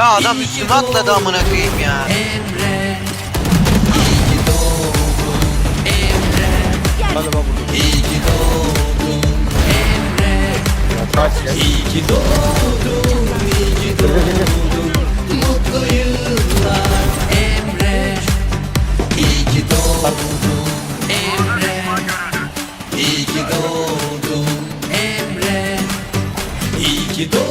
Ya adam üstüme atladı amına koyayım ya. Hadi bak burada. Ya kaç ya. Gel, gel, gel. İlk yarı can,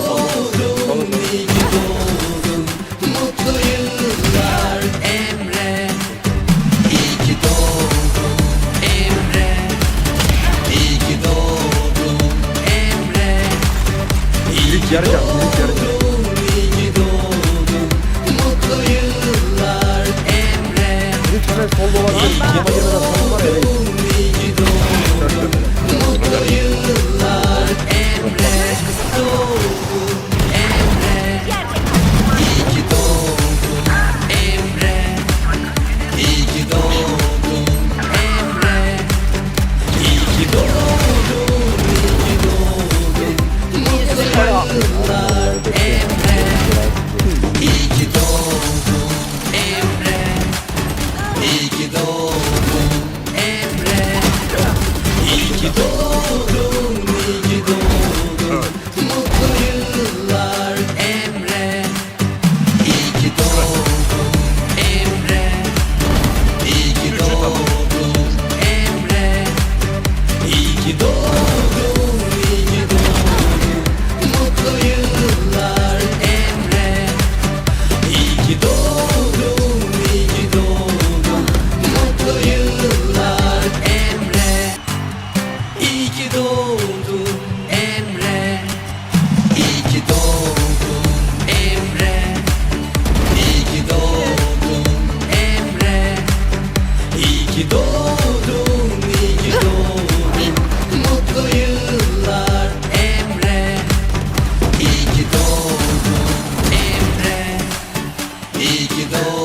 ilk yarı can. Bir Doğdum Emre. İyi ki doğdun